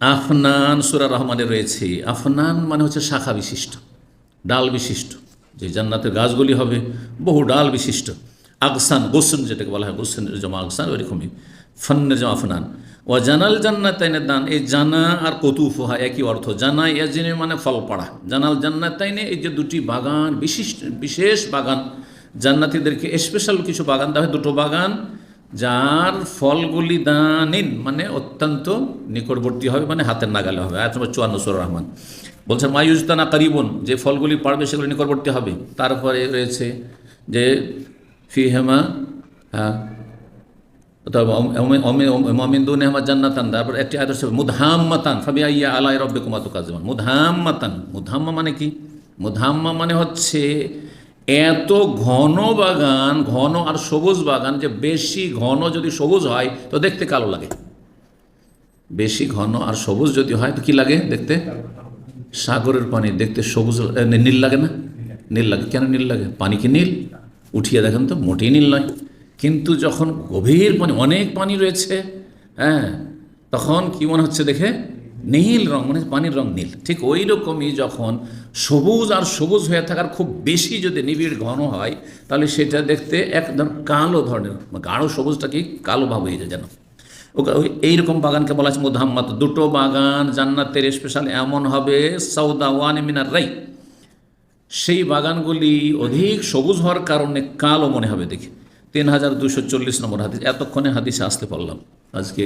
আফনান সুরা রহমানের রয়েছে। আফনান মানে হচ্ছে শাখা বিশিষ্ট, ডাল বিশিষ্ট। যে জান্নাতের গাছগুলি হবে, বহু ডাল বিশিষ্ট। আগসান গোসন, যেটাকে বলা হয় গোসনের জমা আগসান ওইরকমই। ফন্নের জমা আফনান। ও জানাল জান্নাতাইনের দান, এই জানা আর কতুফুহা একই অর্থ। জানা ইয়াজিনে মানে ফল পড়া। জানাল জান্নাত তাইনে এই যে দুটি বাগান, বিশিষ্ট, বিশেষ বাগান, জান্নাতিদেরকে স্পেশাল কিছু বাগান দেওয়া হয়। দুটো বাগান যার ফলগুলি দানিন মানে অত্যন্ত নিকটবর্তী হবে মানে হাতের নাগালে হবে। আয়াত নম্বর চুয়ান্ন, সুর রহমান। বলছেন মায়ুজদানা কারিবন যে ফলগুলি পারবে সেগুলি নিকটবর্তী হবে। তারপরে রয়েছে যে ফি হেমা হ্যাঁ মমিন্দু নেহমা জান্নাতান। তারপর একটি হচ্ছে মুদহাম্মাতান ফাবি আইয়া আলাই রব্বে কুমাতু কাজমান মুদহাম্মাতান মুদহাম্মা মানে কি? মুদহাম্মা মানে হচ্ছে এত ঘন বাগান, ঘন আর সবুজ বাগান যে বেশি ঘন যদি সবুজ হয়, তো দেখতে কালো লাগে। বেশি ঘন আর সবুজ যদি হয়, তো কি লাগে দেখতে? সাগরের পানি, দেখতে সবুজ নীল লাগে না? নীল লাগে। কেন নীল লাগে? পানি কি নীল? উঠিয়ে দেখেন তো, মোটেই নীল নয়। কিন্তু যখন গভীর পানি, অনেক পানি রয়েছে হ্যাঁ তখন কি মনে হচ্ছে দেখে? নীল রং মানে পানির রং নীল। ঠিক ওই রকমই যখন সবুজ আর সবুজ হয়ে থাকার খুব বেশি যদি নিবিড় ঘন হয়, তাহলে সেটা দেখতে একদম কালো ধরনের গাঢ় সবুজটা কি কালো ভাব হয়ে যায় যেন। এইরকম বাগানকে বলা আছে মুধাম্মাত। দুটো বাগান জান্নাতের স্পেশাল এমন হবে সৌদা ওয়ান মিনার রাই। সেই বাগানগুলি অধিক সবুজ হওয়ার কারণে কালো মনে হবে দেখে। তিন হাজার দুশো চল্লিশ নম্বর হাদিস। এতক্ষণে হাদিসে আসতে পারলাম। আজকে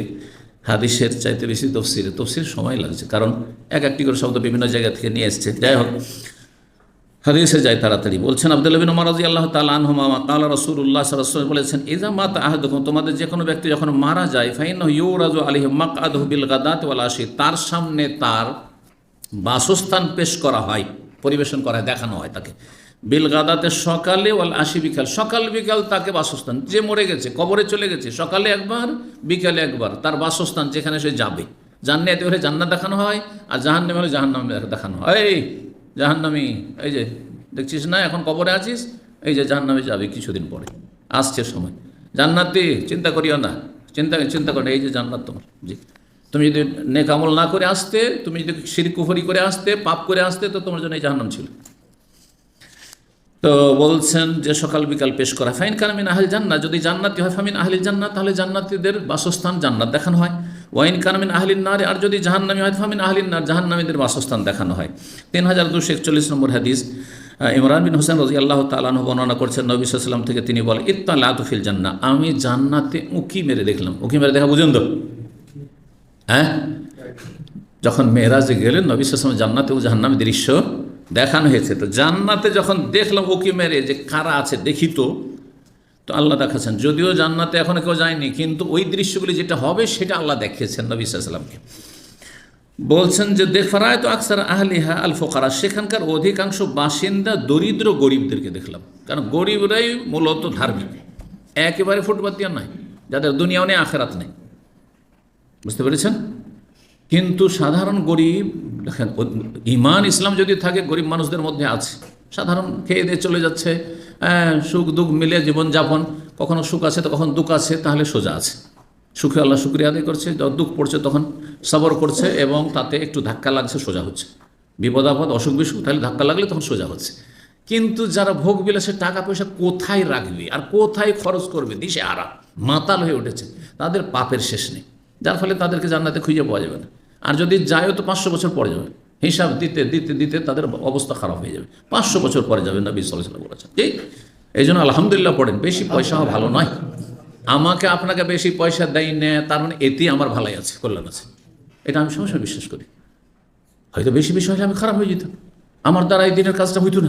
হাদিসের চাইতে বেশি তফসিরে তফসির সময় লাগছে। কারণ এক একটি করে শব্দ বিভিন্ন জায়গা থেকে নিয়ে এসছে। যাই হোক, হাদিসে যায় তাড়াতাড়ি। বলছেন আব্দুল বিন মারাজি আল্লাহ তালা আনহুমা কালা রসুল্লাহ সাল্লাহ বলেছেন ইজা মাত দেখুন তোমাদের যে কোনো ব্যক্তি যখন মারা যায় ফাইন ইউ রাজু আলিহ মাক আদহ বিল গাদাত আশি, তার সামনে তার বাসস্থান পেশ করা হয়, পরিবেশন করা হয়, দেখানো হয় তাকে। বিল গাদাতে সকালে ওয়াল আশি বিকাল। সকাল বিকাল তাকে বাসস্থান। যে মরে গেছে, কবরে চলে গেছে, সকালে একবার, বিকালে একবার তার বাসস্থান যেখানে সে যাবে। জান্নাতে হলে জান্নাত দেখানো হয় আর জাহান্নামে হলে জাহান্নাম দেখানো হয়। এই জাহান্নামি, এই যে দেখছিস না, এখন কবরে আছিস? এই যে জাহান্নামে যাবে কিছুদিন পরে। আসছে সময়। জান্নাতি চিন্তা করিও না। চিন্তা চিন্তা করে এই যে জান্নাত তোমার। জি। তুমি যদি নেকামল না করে আসতে, তুমি যদি শিরকুফরি করে আসতে, পাপ করে আসতে, তো তোমার জন্য এই জাহান্নাম ছিল। তো বলছেন যে সকাল বিকাল পেশ করা। ফাইন কারমিন আহল জান্নাত যদি জান্নাতি হয়, ফামিন আহলি জান্নাত তাহলে জান্নাতিদের বাসস্থান জান্নাত দেখানো হয়। ওয়াইন কারমিন আহলিন নারে, আর যদি জাহান্নামি হয়, ফামিন আহলিন নার, জাহান্নামীদের বাসস্থান দেখানো হয়। তিন হাজার দুশো একচল্লিশ নম্বর হাদিস ইমরান বিন হোসেন রাজি আল্লাহ তালাহ বর্ণনা করছেন, নবী সাল্লাম থেকে তিনি বলেন ইত্তা লাতুফিল জান্না আমি জান্নাতে উঁকি মেরে দেখলাম। উকি মেরে দেখা বুঝুন তো? হ্যাঁ? যখন মেয়েরাজে গেলেন, নবী সালাম জান্নাতে ও জাহান্নামে দৃশ্য দেখানো হয়েছে। তো জান্নাতে যখন দেখলাম ওকে মেরে যে কারা আছে দেখি তো তো আল্লাহ দেখাচ্ছেন, যদিও জান্নাতে এখনও কেউ যায়নি, কিন্তু ওই দৃশ্যগুলি যেটা হবে সেটা আল্লাহ দেখিয়েছেন নবী সাল্লামকে বলছেন যে দেখফারায় তো আকসার আহলিহা আল ফোকারা সেখানকার অধিকাংশ বাসিন্দা দরিদ্র গরিবদেরকে দেখলাম। কারণ গরিবরাই মূলত ধার্মিক। একেবারে ফুটপাতিয়া নয়, যাদের দুনিয়াও নেই, আখেরাত নেই। বুঝতে পেরেছেন? কিন্তু সাধারণ গরিব দেখেন ইমান ইসলাম যদি থাকে গরিব মানুষদের মধ্যে আছে। সাধারণ খেয়ে দিয়ে চলে যাচ্ছে হ্যাঁ, সুখ দুঃখ মিলে জীবনযাপন কখনো সুখ আছে তো কখন দুঃখ আছে তাহলে সোজা আছে। সুখে আল্লাহ শুক্রিয়া আদায় করছে যখন দুঃখ পড়ছে তখন সবর করছে এবং তাতে একটু ধাক্কা লাগছে সোজা হচ্ছে। বিপদ আপদ অসুখ বিসুখ তাহলে ধাক্কা লাগলে তখন সোজা হচ্ছে। কিন্তু যারা ভোগ বিলাসে টাকা পয়সা কোথায় রাখবে আর কোথায় খরচ করবে দিশে আরাম মাতাল হয়ে উঠেছে তাদের পাপের শেষ নেই। যার ফলে তাদেরকে জান্নাতে খুঁজে পাওয়া যাবে না। আর যদি যায়ও তো পাঁচশো বছর পরে যাবে। হিসাব দিতে দিতে দিতে তাদের অবস্থা খারাপ হয়ে যাবে। পাঁচশো বছর পরে যাবে না বিশ্বসাল্লাম বলেছেন। ঠিক এই জন্য আলহামদুলিল্লাহ পড়েন, বেশি পয়সা ভালো নয়। আমাকে আপনাকে বেশি পয়সা দেয় না, তার মানে এতেই আমার ভালাই আছে, কল্যাণ আছে। এটা আমি সবসময় বিশ্বাস করি। হয়তো বেশি বেশি হলে আমি খারাপ হয়ে যেতাম। আমার দ্বারা এই দিনের কাজটা হইতো না।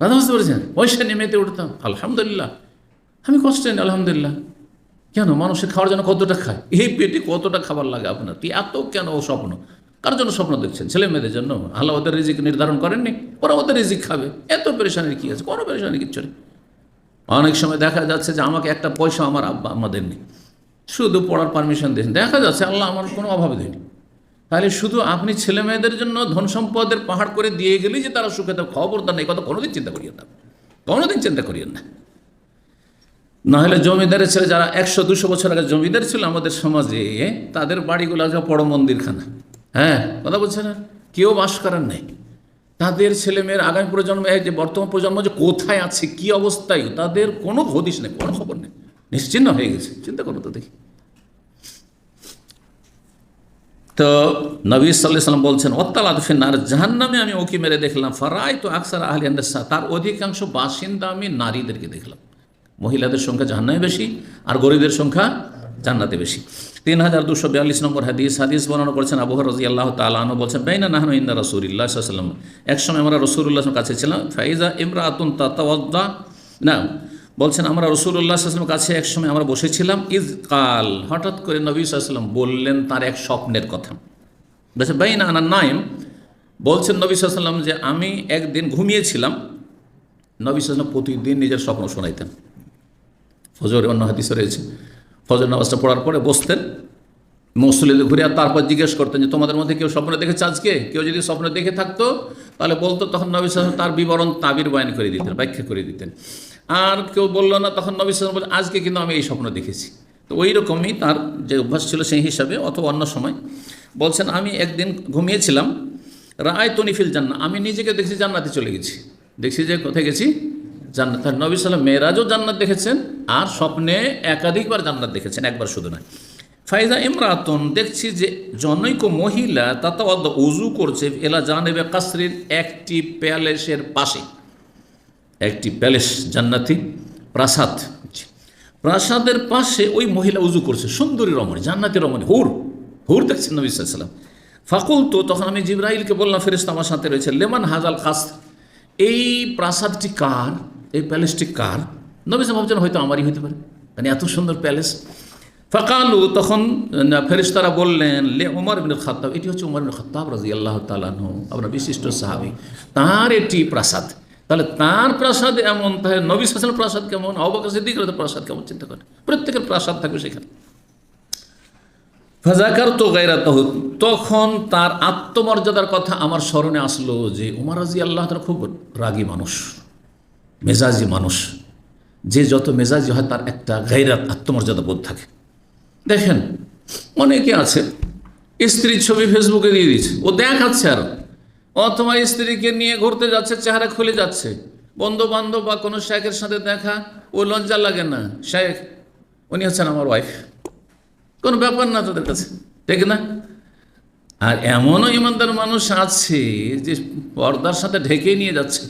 কথা বুঝতে পেরেছেন? পয়সা নেমেতে উঠতাম। আলহামদুলিল্লাহ। আমি কষ্টে আলহামদুলিল্লাহ। কেন? মানুষের খাওয়ার জন্য কতটা খায়? এই পেটে কতটা খাবার লাগে আপনার? তুই এত কেন স্বপ্ন? কার জন্য স্বপ্ন দেখছেন? ছেলে মেয়েদের জন্য? আল্লাহ ওদের রিজিক নির্ধারণ করেননি। ওরা ওদের রিজিক খাবে। এত পেরেশানির কী আছে? কোনো পেরেশানি কিচ্ছু নেই। অনেক সময় দেখা যাচ্ছে যে আমাকে একটা পয়সা আমার আব্বা, আম্মা দেননি। শুধু পড়ার পারমিশন দিয়েছেন। দেখা যাচ্ছে আল্লাহ আমার কোনো অভাব দেয়নি। তাহলে শুধু আপনি ছেলে মেয়েদের জন্য ধন সম্পদের পাহাড় করে দিয়ে গেলেই যে তারা সুখে তো খবরদার নেই কথা কোনোদিন চিন্তা করিয়েন না। কোনোদিন চিন্তা করিয়েন না। নাহলে জমিদারের ছেলে যারা একশো, দুশো বছর আগে জমিদার ছিল আমাদের সমাজে, তাদের বাড়িগুলো আছে বড় মন্দিরখানা। হ্যাঁ কথা বলছে না কেউ বাস করার নেই। তাদের ছেলেমেয়ের আগামী প্রজন্ম যে বর্তমান প্রজন্ম যে কোথায় আছে, কি অবস্থায়, তাদের কোনো হদিস নেই, কোনো খবর নেই। নিশ্চিন্ন হয়ে গেছে, চিন্তা করো তো দেখি। তো নবী সাল্লাম বলছেন অত্তালা ফিন্নার, জাহান্নামে আমি ওকে মেরে দেখলাম ফারাই তো আকসার আহলি তার অধিকাংশ বাসিন্দা আমি নারীদেরকে দেখলাম। মহিলাদের সংখ্যা জাহান্নামে বেশি, আর গরিবদের সংখ্যা জান্নাতে বেশি। তিন হাজার দুশো বিয়াল্লিশ নম্বর হাদিস হাদিস বর্ণনা করেছেন আবু রাজি আল্লাহ তালু বলছেন, বেইনা নাহনু ইন্দা রসুল্লাহ সাল্লাম একসময় আমরা রসুল্লাহ কাছে ছিলাম, ফাইজা ইমরা আতুন তাওয়াদ্দা না বলছেন, আমরা রসুল্লাহ সাল্লামের কাছে একসময় আমরা বসেছিলাম, ইজ কাল, হঠাৎ করে নবী সাল্লাম বললেন তার এক স্বপ্নের কথা। বলছে, বেইনা আনা নাইম, বলছেন নবী সাল্লাম যে আমি একদিন ঘুমিয়েছিলাম, নবী সাল্লাম প্রতিদিন নিজের স্বপ্ন শোনাইতেন। ফজর অন্য হাদিসে রয়েছে। ফজর নামাজটা পড়ার পরে বসতেন, মসজিদে ঘুরে আর তারপর জিজ্ঞেস করতেন যে, তোমাদের মধ্যে কেউ স্বপ্ন দেখেছে আজকে? কেউ যদি স্বপ্ন দেখে থাকতো, তাহলে বলতো? তখন নবী সালাম তার বিবরণ, তাবির বয়ান করে দিতেন, ব্যাখ্যা করে দিতেন। আর কেউ বলল না, তখন নবী সালাম বলে আজকে কিন্তু আমি এই স্বপ্ন দেখেছি। তো ওই রকমই তার যে অভ্যাস ছিল সেই হিসাবে, অথবা অন্য সময় বলছেন, আমি একদিন ঘুমিয়েছিলাম রায় তনিফিল জান্না আমি নিজেকে দেখছি জান্নাতে চলে গেছি। দেখছি যে কোথায় গেছি? জান্নাত। নবী সাল্লাম মেয়েরাজও জান্নাত দেখেছেন, আর স্বপ্নে একাধিকবার জান্নাত দেখেছেন, একবার শুধু নয়। ফাইজা ইমরাতন, দেখছি যে জনৈক মহিলা তাতে অদ উজু করছে এলা জানেবে কাসরির একটি প্যালেসের পাশে। একটি প্যালেস, জান্নাতি প্রাসাদ। প্রাসাদের পাশে ওই মহিলা উজু করছে, সুন্দরী রমণী, জান্নাতি রমণী, হুর। হুর দেখছেন নবী সাল্লাম ফাকুল তো তখন আমি জিব্রাইলকে বললাম ফেরেস্ত আমার সাথে রয়েছে, লেমান হাজাল খাস এই প্রাসাদটি কার? এই প্যালেসটি কার? নবী সাহেব ভাবছেন হয়তো আমারই হতে পারে। মানে এত সুন্দর প্যালেস। ফাকালু, তখন ফেরিস্তারা বললেন, লে উমর বিন খাত্তাব এটি হচ্ছে উমর বিন খাত্তাব রাজি আল্লাহ তালাহ আপনার বিশিষ্ট সাহাবি। তার এটি প্রাসাদ। তাহলে তার প্রাসাদ এমন, তাহলে নবী সাসের প্রাসাদ কেমন? অবকাশ দিক প্রাসাদ কেমন চিন্তা করে প্রত্যেকের প্রাসাদ থাকবে সেখানে। ফাজাকার তো গায়রাত তখন তার আত্মমর্যাদার কথা আমার স্মরণে আসলো যে উমার রাজি আল্লাহ তারা খুব রাগী মানুষ। মেজাজি মানুষ। যে যত মেজাজি হয়, তার একটা গাইরাত আত্মমর্যাদা বোধ থাকে। দেখেন, অনেকে আছে, স্ত্রীর ছবি ফেসবুকে দিয়ে দিচ্ছে ও দেখাচ্ছে আর। অথবা স্ত্রীকে নিয়ে ঘুরতে যাচ্ছে, চেহারা খুলে যাচ্ছে। বন্ধু বান্ধব বা কোনো শেখের সাথে দেখা, ও লজ্জা লাগে না। শেখ উনি হচ্ছেন আমার ওয়াইফ কোনো ব্যাপার না তাদের কাছে, ঠিক না? আর এমনও ইমানদার মানুষ আছে যে পর্দার সাথে ঢেকে নিয়ে যাচ্ছে।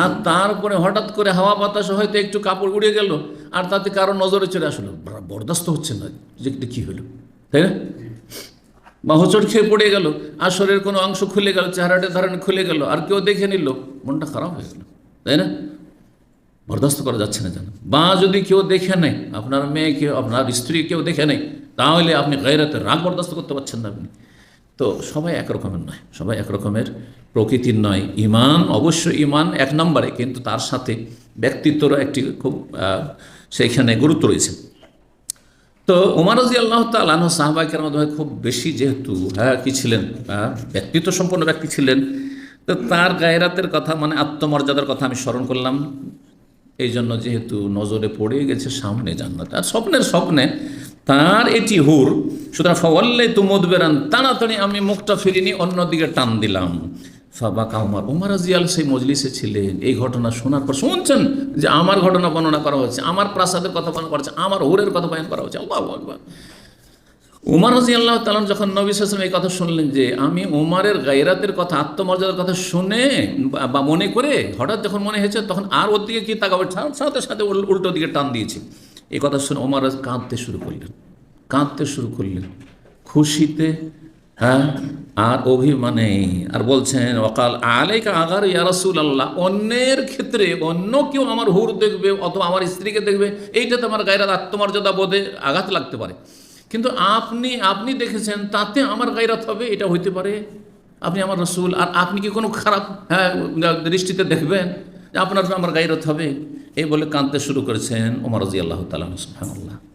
আর তারপরে হঠাৎ করে হাওয়া বাতাস হয়তো একটু কাপড় উড়ে গেল, আর তাতে কারও নজরে চলে আসলো। বরদাস্ত হচ্ছে না যে কী হলো? তাই না? বা হোঁচট খেয়ে পড়ে গেল, আর শরীরের কোনো অংশ খুলে গেল, চেহারাটা ধারণে খুলে গেল, আর কেউ দেখে নিল, মনটা খারাপ হয়ে গেল। তাই না? বরদাস্ত করা যাচ্ছে না যেন। বা যদি কেউ দেখে নেয়, আপনার মেয়ে কেউ, আপনার স্ত্রী কেউ দেখে নেয়, তাহলে আপনি গায়রাতে রাগ বরদাস্ত করতে পারছেন না আপনি। তো সবাই একরকমের নয়, সবাই একরকমের প্রকৃতির নয় ইমান অবশ্য ইমান এক নম্বরে, কিন্তু তার সাথে ব্যক্তিত্বরও একটি খুব সেইখানে গুরুত্ব রয়েছে। তো ওমর রাজি আল্লাহ তালাহ সাহবাইকের মধ্যে খুব বেশি যেহেতু হ্যাঁ কী ছিলেন? ব্যক্তিত্ব সম্পন্ন ব্যক্তি ছিলেন। তো তার গায়রাতের কথা মানে আত্মমর্যাদার কথা আমি স্মরণ করলাম। এই জন্য যেহেতু নজরে পড়ে গেছে সামনে জান্নাত। আর স্বপ্নের স্বপ্নে তার এটি হুর, সুতরাং ফওয়াল্লে তু মদবেরান, তাড়াতাড়ি আমি মুখটা ফিরিনি অন্যদিকে টান দিলাম। ফাবাকা উমার উমার আজিয়াল সেই মজলিসে ছিলেন। এই ঘটনা শোনার পর শুনছেন যে আমার ঘটনা বর্ণনা করা হচ্ছে আমার প্রাসাদের কথা বর্ণনা করা হচ্ছে আমার হুরের কথা বয়ান করা হচ্ছে আল্লাহ আকবার। উমার রাজি আল্লাহ তালন যখন নবী সাসলাম এই কথা শুনলেন যে আমি উমারের গাইরাতের কথা, আত্মমর্যাদার কথা শুনে বা মনে করে হঠাৎ যখন মনে হয়েছে, তখন আর ওর দিকে কি তাকাবে? সাথে সাথে উল্টো দিকে টান দিয়েছে। এই কথা শুনে ওমার কাঁদতে শুরু করলেন, কাঁদতে শুরু করলেন। খুশিতে হ্যাঁ? আর অভিমানে, আর বলছেন অকাল আলাইকা আগার ইয়ারসুল আল্লাহ অন্যের ক্ষেত্রে অন্য কেউ আমার হুর দেখবে অথবা আমার স্ত্রীকে দেখবে এইটাতে আমার গায়রাত আত্মমর্যাদা বোধে আঘাত লাগতে পারে। কিন্তু আপনি আপনি দেখেছেন, তাতে আমার গায়রাত হবে, এটা হইতে পারে? আপনি আমার রসুল, আর আপনি কি কোনো খারাপ হ্যাঁ দৃষ্টিতে দেখবেন আপনার আমার গায়রত হবে? এই বলে কাঁদতে শুরু করেছেন ওমর রাজি আল্লাহ তালা সুহানুল্লাহ